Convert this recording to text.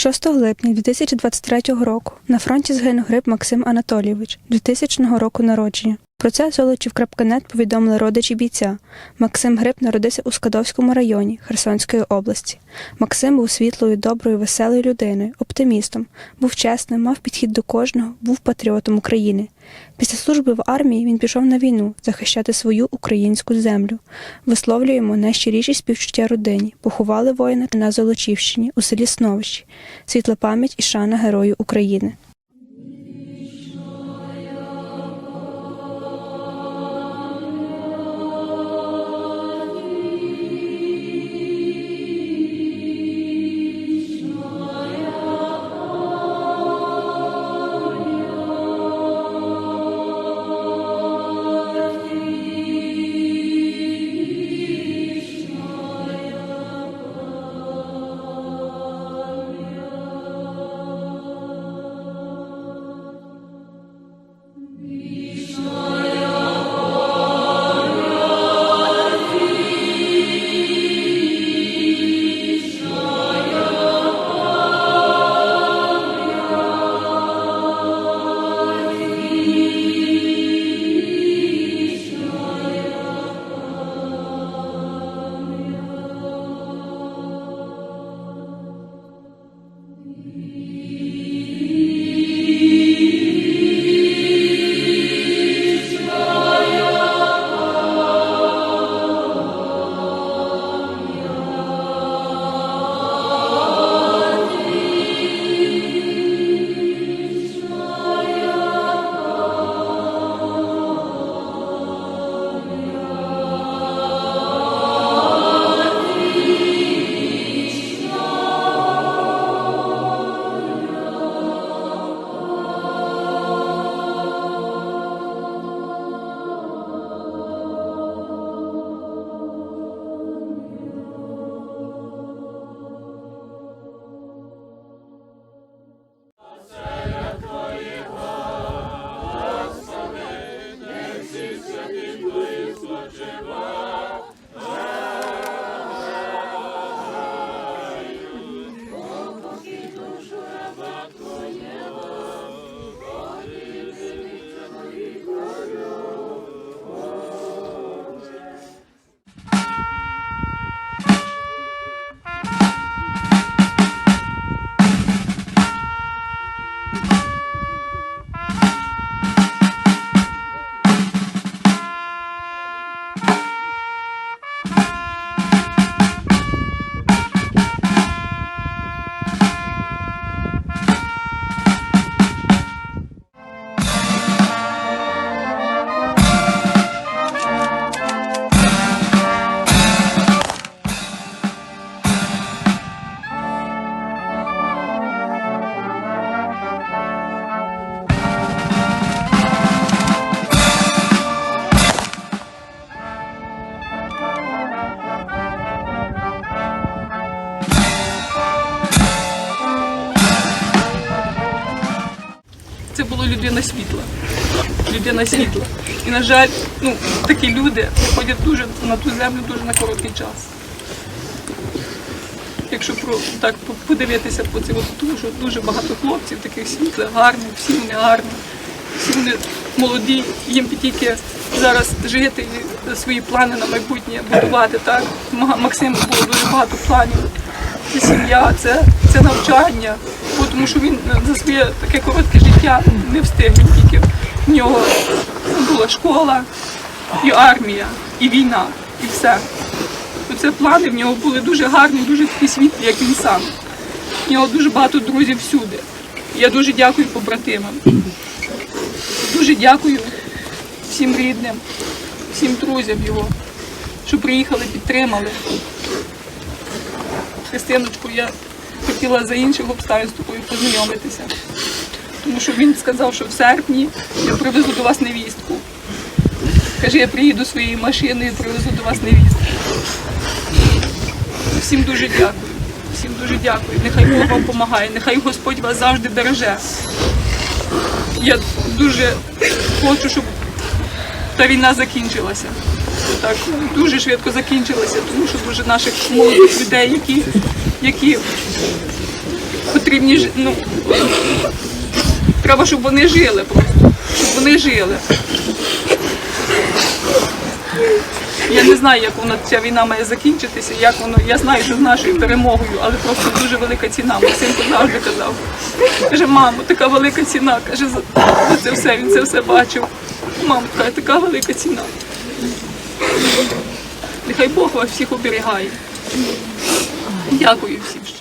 6 липня 2023 року на фронті згинув Гриб Максим Анатолійович 2000 року народження. Про це Золочів.нет повідомили родичі бійця. Максим Гриб народився у Скадовському районі Херсонської області. Максим був світлою, доброю, веселою людиною, оптимістом, був чесним, мав підхід до кожного, був патріотом України. Після служби в армії він пішов на війну захищати свою українську землю. Висловлюємо найщиріші співчуття родині. Поховали воїна на Золочівщині у селі Сновищі. Світла пам'ять і шана Герою України. Людина світла. Людина світла. І, на жаль, ну, такі люди приходять дуже на ту землю дуже на короткий час. Якщо про так подивитися по цьому, дуже, дуже багато хлопців, таких світлих, гарних, всі вони гарні, всі вони молоді, їм тільки зараз жити і свої плани на майбутнє будувати. Так? Ма- Максиму було дуже багато планів. Це сім'я, це, це навчання, Бо тому що він е, за своє таке коротке життя не встиг. Він тільки в нього була школа, і армія, і війна, і все. Оце плани в нього були дуже гарні, дуже такі світлі, як він сам. В нього дуже багато друзів всюди. Я дуже дякую побратимам. Дуже дякую всім рідним, всім друзям його, що приїхали, підтримали. Христиночку, я хотіла за інших обставин з тобою познайомитися. Тому що він сказав, що в серпні я привезу до вас невістку. Каже, я приїду своєю машиною і привезу до вас невістку. Всім дуже дякую. Всім дуже дякую. Нехай Бог вам допомагає, нехай Господь вас завжди береже. Я дуже хочу, щоб та війна закінчилася. Так, дуже швидко закінчилася, тому що дуже наших молодих людей, які, які потрібні ну, треба, щоб вони жили просто, щоб вони жили. Я не знаю, як воно ця війна має закінчитися, як воно. Я знаю, що з нашою перемогою, але просто дуже велика ціна. Максим завжди казав. Каже, мамо, така велика ціна. Каже, за за це все, він це все бачив. Мамо, каже, така велика ціна. Нехай Бог вас всіх оберігає. Дякую всім.